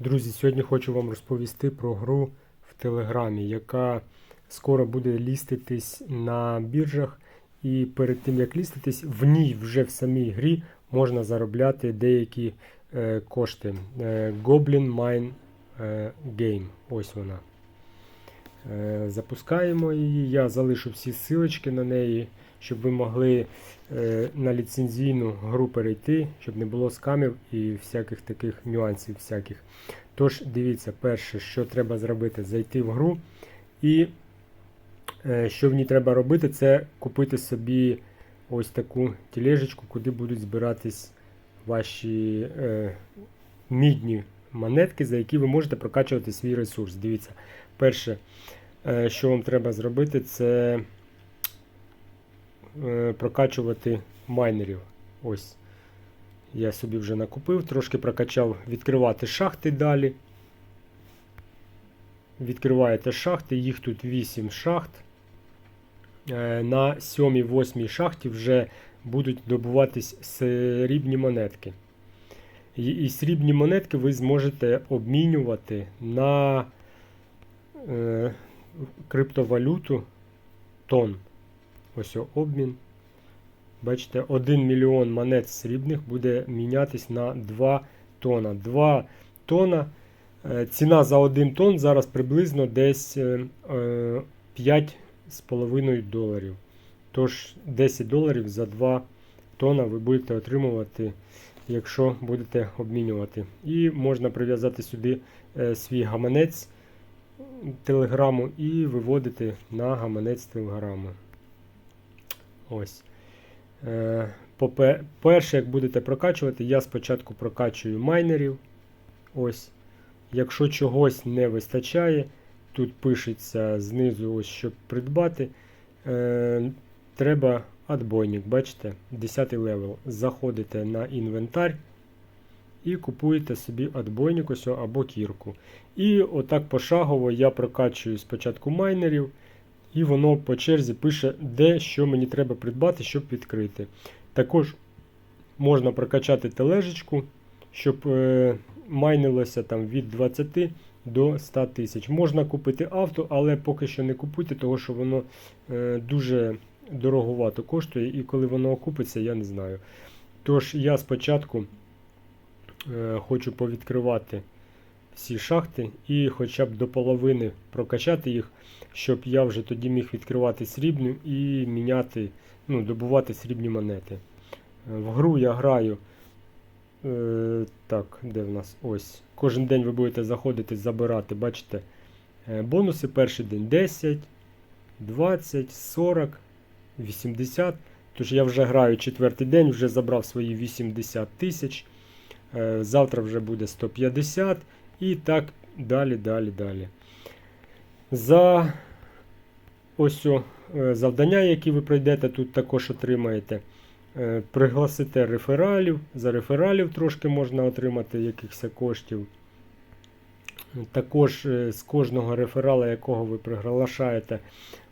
Друзі, сьогодні хочу вам розповісти про гру в Телеграмі, яка скоро буде ліститись на біржах. І перед тим як ліститись, в ній вже в самій грі можна заробляти деякі е, кошти. Е, Goblin Mine е, Game. Ось вона. Е, запускаємо її. Я залишу всі ссылочки на неї, щоб ви могли е, на ліцензійну гру перейти, щоб не було скамів і всяких таких нюансів. всяких. Тож, дивіться, перше, що треба зробити, зайти в гру. І е, що в ній треба робити, це купити собі ось таку тележечку, куди будуть збиратись ваші е, мідні монетки, за які ви можете прокачувати свій ресурс. Дивіться, перше, е, що вам треба зробити, це прокачувати майнерів. Ось. Я собі вже накупив, трошки прокачав відкривати шахти далі. Відкриваєте шахти, їх тут 8 шахт. Е, На 7-8 шахті вже будуть добуватись срібні монетки. І, і срібні монетки ви зможете обмінювати на е, криптовалюту тон. Ось обмін. Бачите, 1 мільйон монет срібних буде мінятись на 2 тона. 2 тона. е, Ціна за 1 тон зараз приблизно десь е, е, 5,5 доларів. Тож 10 доларів за 2 тона ви будете отримувати, якщо будете обмінювати. І можна прив'язати сюди е, свій гаманець телеграму і виводити на гаманець телеграму. Ось. Е, Перше, як будете прокачувати, я спочатку прокачую майнерів. Ось. Якщо чогось не вистачає, тут пишеться знизу, ось, щоб придбати. Е, треба адбойник, бачите, 10 левел. Заходите на інвентар і купуєте собі адбойник ось, або кірку. І отак пошагово я прокачую спочатку майнерів. І воно по черзі пише, де що мені треба придбати, щоб відкрити. Також можна прокачати тележечку, щоб е, майнилося там від 20 до 100 тисяч. Можна купити авто, але поки що не купуйте, тому що воно е, дуже дороговато коштує, і коли воно окупиться, я не знаю. Тож я спочатку е, хочу повідкривати всі шахти і хоча б до половини прокачати їх, щоб я вже тоді міг відкривати срібну і міняти, ну, добувати срібні монети. Е, В гру я граю. Е, так, де в нас? Ось. Кожен день ви будете заходити, забирати, бачите, е, бонуси перший день 10, 20, 40, 80. Тож я вже граю четвертий день, вже забрав свої 80 тисяч. Е, Завтра вже буде 150 і так далі, далі, далі. За ось о, е, завдання, які ви пройдете, тут також отримаєте. Е, Пригласите рефералів. За рефералів трошки можна отримати якихось коштів. Також е, з кожного реферала, якого ви приглашаєте,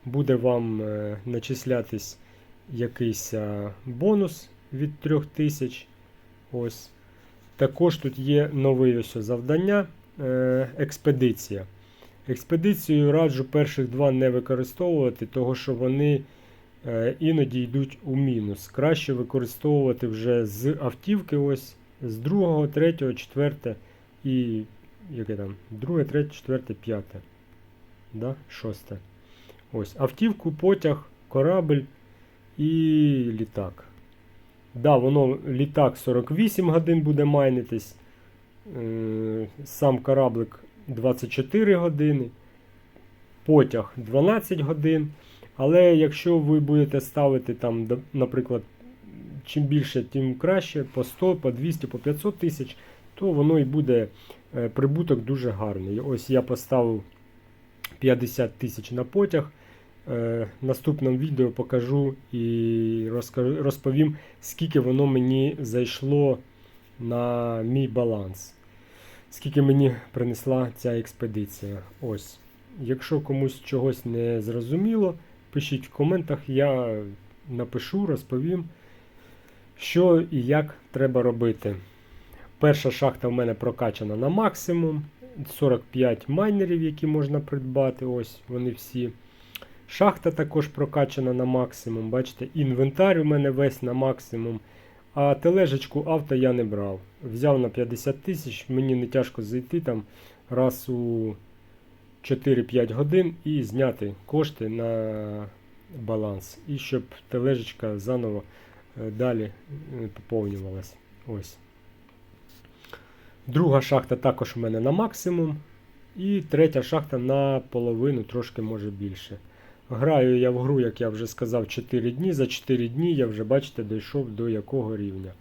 буде вам начислятись якийсь бонус від 3000. Ось. Також тут є нове ось завдання е, експедиція. Експедицію раджу перших два не використовувати, тому що вони е, іноді йдуть у мінус. Краще використовувати вже з автівки, ось з другого, третього, четверте і яке там? Друге, третє, четверте, п'яте. Да? Шосте. Ось. Автівку, потяг, корабль і літак. Да, воно літак 48 годин буде майнитись. Е, Сам кораблик 24 години. Потяг 12 годин. Але якщо ви будете ставити там, наприклад, чим більше, тим краще, по 100, по 200, по 500 тисяч, то воно і буде е, прибуток дуже гарний. Ось я поставив 50 тисяч на потяг. Е, В наступному відео покажу і розповім, скільки воно мені зайшло на мій баланс. Скільки мені принесла ця експедиція. Ось. Якщо комусь чогось не зрозуміло, пишіть в коментах, я напишу, розповім, що і як треба робити. Перша шахта в мене прокачана на максимум. 45 майнерів, які можна придбати. Ось вони всі. Шахта також прокачана на максимум. Бачите, інвентар у мене весь на максимум. А тележечку авто я не брав. Взяв на 50 тисяч, мені не тяжко зайти там раз у 4-5 годин і зняти кошти на баланс. І щоб тележечка заново е, далі е, поповнювалась. Ось. Друга шахта також у мене на максимум. І третя шахта на половину, трошки може більше. Граю я в гру, як я вже сказав, 4 дні. За 4 дні я вже, бачите, дійшов до якого рівня.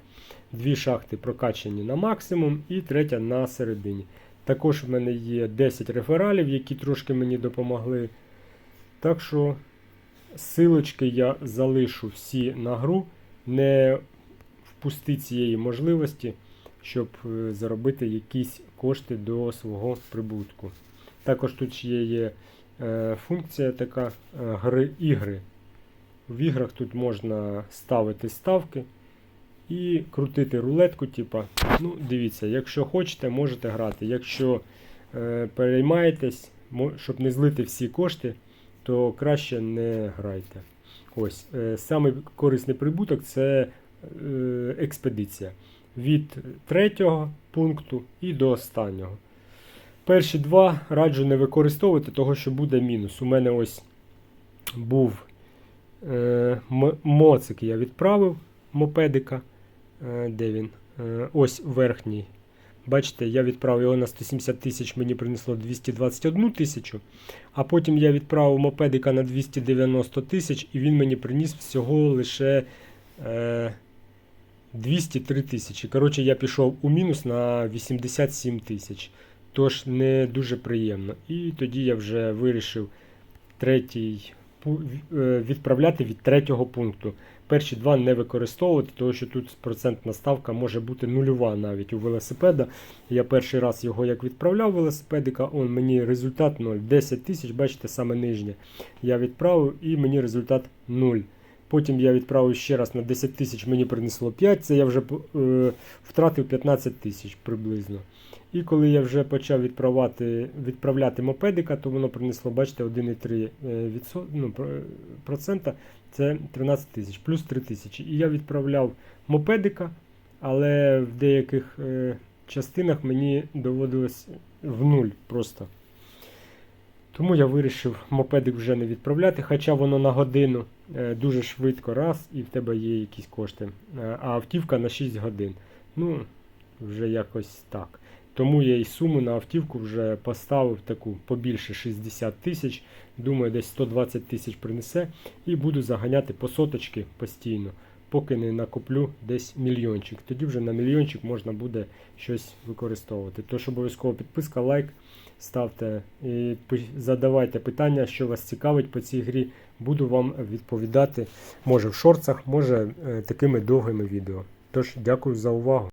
Дві шахти прокачані на максимум і третя на середині. Також в мене є 10 рефералів, які трошки мені допомогли. Так що силочки я залишу всі на гру. Не впусти цієї можливості, щоб е, заробити якісь кошти до свого прибутку. Також тут ще є функція така е, гри ігри. В іграх тут можна ставити ставки і крутити рулетку. Типа. Ну, дивіться, якщо хочете, можете грати. Якщо е, переймаєтесь, щоб не злити всі кошти, то краще не грайте. Ось, е, самий корисний прибуток це е, експедиція. Від третього пункту і до останнього. Перші два раджу не використовувати, того що буде мінус. У мене ось був е, моцик, я відправив мопедика. Е, де він? Е, ось верхній. Бачите, я відправив його на 170 тисяч, мені принесло 221 тисячу. А потім я відправив мопедика на 290 тисяч, і він мені приніс всього лише е, 203 тисячі. Коротше, я пішов у мінус на 87 тисяч. Тож не дуже приємно. І тоді я вже вирішив третій е, відправляти від третього пункту. Перші два не використовувати, тому що тут процентна ставка може бути нульова навіть у велосипеда. Я перший раз його як відправляв велосипедика, он мені результат 0. 10 тисяч, бачите, саме нижнє. Я відправив і мені результат 0. Потім я відправив ще раз на 10 тисяч, мені принесло 5, це я вже е, втратив 15 тисяч приблизно. І коли я вже почав відправляти, відправляти мопедика, то воно принесло, бачите, 1,3 е, відсо- ну, процента, це 13 тисяч, плюс 3 тисячі. І я відправляв мопедика, але в деяких е, частинах мені доводилось в нуль просто. Тому я вирішив мопедик вже не відправляти, хоча воно на годину е, дуже швидко раз і в тебе є якісь кошти. Е, А автівка на 6 годин. Ну, вже якось так. Тому я і суму на автівку вже поставив таку побільше 60 тисяч. Думаю, десь 120 тисяч принесе. І буду заганяти по соточки постійно, поки не накоплю десь мільйончик. Тоді вже на мільйончик можна буде щось використовувати. Тож обов'язково підписка, лайк ставте і задавайте питання, що вас цікавить по цій грі. Буду вам відповідати, може в шорцах, може е, такими довгими відео. Тож, дякую за увагу.